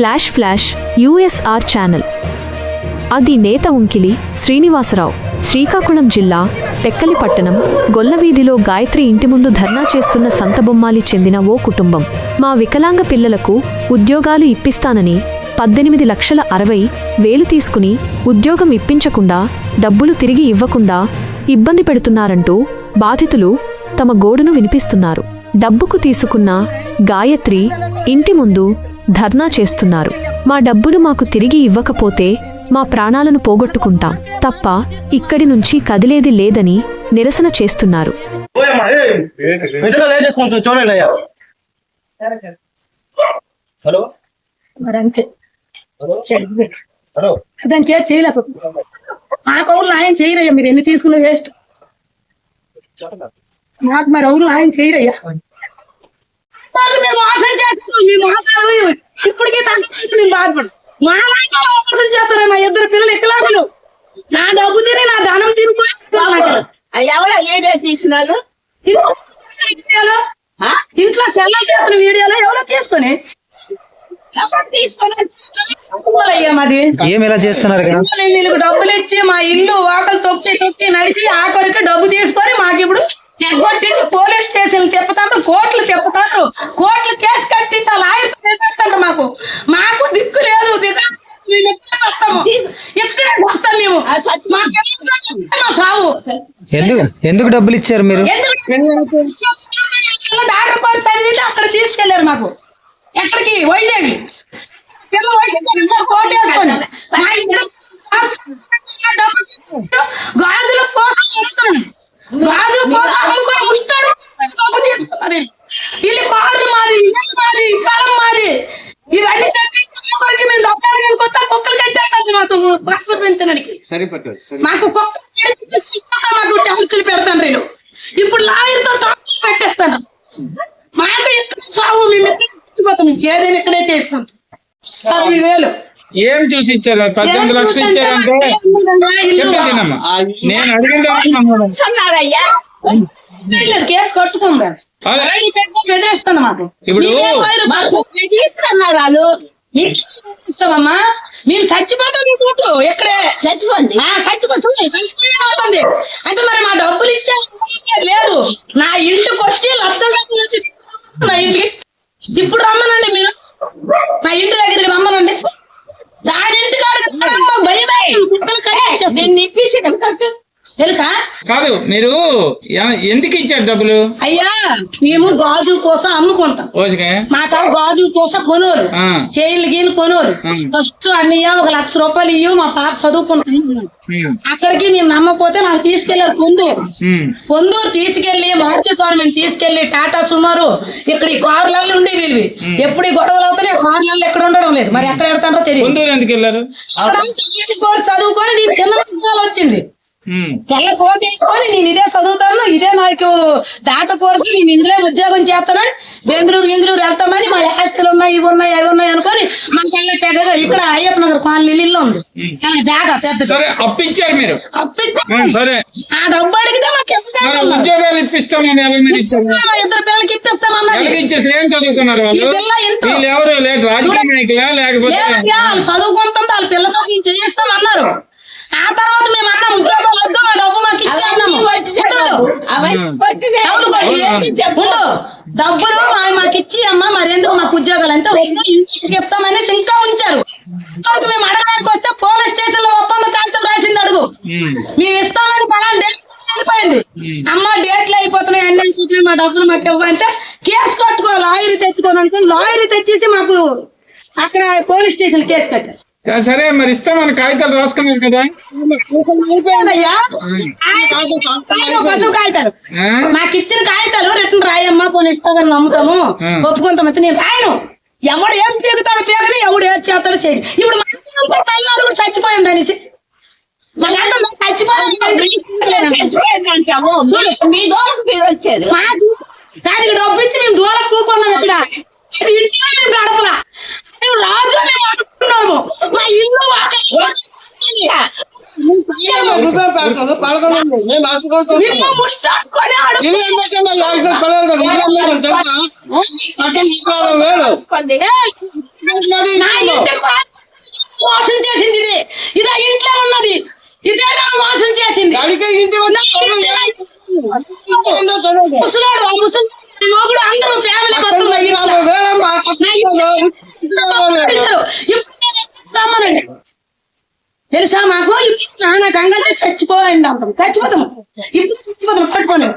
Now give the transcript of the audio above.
Flash flash యుఎస్ఆర్ channel అది నేత ఉంకిలి శ్రీనివాసరావు. శ్రీకాకుళం జిల్లా పెక్కలిపట్టణం గొల్లవీధిలో గాయత్రి ఇంటి ముందు ధర్నా చేస్తున్న సంతబొమ్మాలి చెందిన ఓ కుటుంబం. మా వికలాంగ పిల్లలకు ఉద్యోగాలు ఇప్పిస్తానని పద్దెనిమిది లక్షల అరవై వేలు తీసుకుని ఉద్యోగం ఇప్పించకుండా డబ్బులు తిరిగి ఇవ్వకుండా ఇబ్బంది పెడుతున్నారంటూ బాధితులు తమ గోడును వినిపిస్తున్నారు. డబ్బుకు తీసుకున్న గాయత్రి ఇంటి ముందు ధర్నా చేస్తున్నారు. మా డబ్బులు మాకు తిరిగి ఇవ్వకపోతే మా ప్రాణాలను పోగొట్టుకుంటాం. తప్ప ఇక్కడి నుంచి కదిలేది లేదని నిరసన చేస్తున్నారు. మరి దానికి ఏం ఆయన చేయరయ్యా ఎన్ని తీసుకున్న వేస్ట్. మాకు మరి ఎవరు ఆయన చేయరయ్యా? వాళ్ళు మేము మోసం చేస్తాం మీ మోసాలు ఇప్పటికీ తగ్గించి మేము బాధపడు మా లాంటి మోసం చేస్తారు? నా ఇద్దరు పిల్లలు ఎక్కలాగలు నా డబ్బు తిని నా ధనం తినిపోయి ఎవరో వీడియో తీసినారు? వీడియోలో? ఇంట్లో సెల్ల చేస్తున్న వీడియోలో ఎవరో తీసుకొని? ఇలా చేస్తున్నారు వీళ్ళకి డబ్బులు ఇచ్చి మా ఇల్లు వాకలు తొక్కి తొక్కి నడిచి ఆఖరికి డబ్బు తీసుకొని మాకు ఇప్పుడు ఎగ్గొట్టించి పోలీస్ స్టేషన్ మేము ఎక్కడ వస్తాము? ఎక్కడే వస్తాం మేము? మాకు సావు? ఎందుకు ఎందుకు డబ్బులు ఇచ్చారు మీరు? డాక్టర్ చదివితే అక్కడ తీసుకెళ్ళారు మాకు. ఎక్కడికి? వైజాగ్. పిల్ల వైజాగ్ కోట్ వేసుకొని గాజులు కోసం అమ్ముతున్నాను గాజులు కోసం అమ్ముకొని ఉంటాడు డబ్బు తీసుకున్నారు వీళ్ళు కోడలు మాది ఇల్లు మాది స్థలం మాది ఇవన్నీ చెప్పేసి ఒకరికి మేము డబ్బులు అడిగిన కొత్త కుక్కలు కట్టేస్తాను మాతో బస్సు పెంచడానికి మాకు మాకు టెంపుల్ పెడతాను నేను. ఇప్పుడు లాయర్తో టాప్ పెట్టేస్తాను. మాకు ఇక్కడ సాగు మేము ఏదైనా ఇక్కడే చేసుకుంటాం అరవై వేలు. ఏం చూసి ఇచ్చారు పద్దెనిమిది లక్షలు ఇచ్చారంటే నేను లేదు, కేసు కట్టుకుందా. మాకు. ఇప్పుడు- ఇస్తామమ్మా మేము చచ్చిపోతాం మీ ఎక్కడే? చచ్చిపోండి. చచ్చిపోతుంది చచ్చిపోయిన అవుతుంది అంటే మరి మా డబ్బులు ఇచ్చే లేదు. నా ఇంటికి వచ్చి లక్షల వచ్చి నా ఇంటికి ఇప్పుడు రమ్మనండి మీరు. నా ఇంటి దగ్గరికి రమ్మనండి. దాని ఇంటి కాడికి రావడం భయం తెలుసా? కాదు మీరు ఎందుకు ఇచ్చారు డబ్బులు? అయ్యా మేము గాజు పూస అమ్ముకుంటాం. ఓకే మా కాడ గాజు పూస కొనోరు. చైన్లు గీలు కొనోరు. ఫస్ట్ అన్ని ఒక లక్ష రూపాయలు ఇవ్వు మా పాప చదువుకుంటాం అక్కడికి మేము నమ్మకపోతే నాకు తీసుకెళ్ళారు పొందూరు పొందూరు తీసుకెళ్ళి మార్కెట్ గవర్నమెంట్ తీసుకెళ్ళి టాటా సుమారు ఇక్కడ ఈ కార్లలో ఉండి వీళ్ళవి ఎప్పుడు ఈ గొడవలు అవుతాయి కార్లలో ఎక్కడ ఉండడం లేదు. మరి ఎక్కడ ఎడతారో తెలియదు. ఎందుకు వెళ్ళారు? చదువుకొని చిన్న వచ్చింది. తెల్ల కోట్ వేసుకొని నేను ఇదే చదువుతాను ఇదే నాకు డాక్టర్ కోర్సు నేను ఇందులో ఉద్యోగం చేస్తానని బెంగళూరు బెంగళూరు వెళ్తామని మా ఆస్తులు ఉన్నాయి ఇవి ఉన్నాయి అవి ఉన్నాయి అనుకొని మా కళ్ళ పెద్దగా ఇక్కడ అయ్యప్ప నగర్ కాలనీ ఇల్లు ఉంది. జాగా పెద్దది. సరే అప్పిచ్చారు మీరు. సరే. ఆ డబ్బు అడిగితే మాకు ఉద్యోగాలు మా ఇద్దరు పిల్లలకి ఇప్పిస్తామన్నారు. ఏం చదువుతున్నారు వాళ్ళు? ఎవరు? లేదు రాజకీయ నాయకులా? లేకపోతే లేదయ్యా, వాళ్ళు చదువుకుంటుంది వాళ్ళ పిల్లతో అన్నారు ఆ తర్వాత మేము అన్నాం ఉద్యోగాలు వద్దు ఆ డబ్బు మాకు ఇచ్చి అన్నాము చెప్పుడు. డబ్బులు మా- మాకు ఇచ్చి అమ్మ మరెందుకు మాకు ఉద్యోగాలు? అంటే చెప్తామనేసి ఇంకా ఉంచారు. మేము అడగడానికి వస్తే పోలీస్ స్టేషన్లో ఒప్పంద కాగితం రాసింది అడుగు. మేము ఇస్తామని పలానా డేట్ వెళ్ళిపోయింది. అమ్మ డేట్లు అయిపోతున్నాయి అన్ని అయిపోతున్నాయి మా డబ్బులు మాకు ఇవ్వంటే కేసు కట్టుకో లాయర్ తెచ్చుకోనంటే లాయర్ తెచ్చేసి మాకు అక్కడ పోలీస్ స్టేషన్ కేసు కట్టారు. సరే మరి ఇస్తామని కాగితాలు రాసుకున్నారు కదా? నాకు ఇచ్చిన కాగితాలు రిటర్న్ రాయమ్మా పోనీ ఇస్తామని నమ్ముతాము. ఆ. ఒప్పుకుంటామైతే నేను రాయను. ఎవడు ఏం పీకుతాడు పీకని ఎవడు ఏం చేస్తాడు చేయి ఇప్పుడు మా కూడా చచ్చిపోయింది అనేసి. చచ్చిపోయింది చచ్చిపోయిందంటాము మీ దోలకు మీరు వచ్చేది. దానికి డబ్బు ఇచ్చి మేము దూరం కూకున్నాం ఇక్కడ ఇది ఇంట్లో మేము గడపలా అది రాజు మేము అనుకున్నాము మా ఇల్లు మేము ముష్టాడుకొని ఆడు వేలు ఏయ్, నా ఇంటికి మోసం చేసింది ఇది. ఇంట్లో ఉన్నది. ఇదే నా మోసం చేసింది. ముసలాడు ఆ ముసలి అందరూ ఫ్యామిలీ మొత్తం మా ఇంట్లో. నా ఇంట్లో తెలుసు. ఇప్పుడు రమ్మనండి తెలుసా మాకు? ఇప్పుడు నాన్న గంగ చచ్చిపోయింది అంటాం. చచ్చిపోతాం. ఇప్పుడు చచ్చిపోతాం. పట్టుకోలేము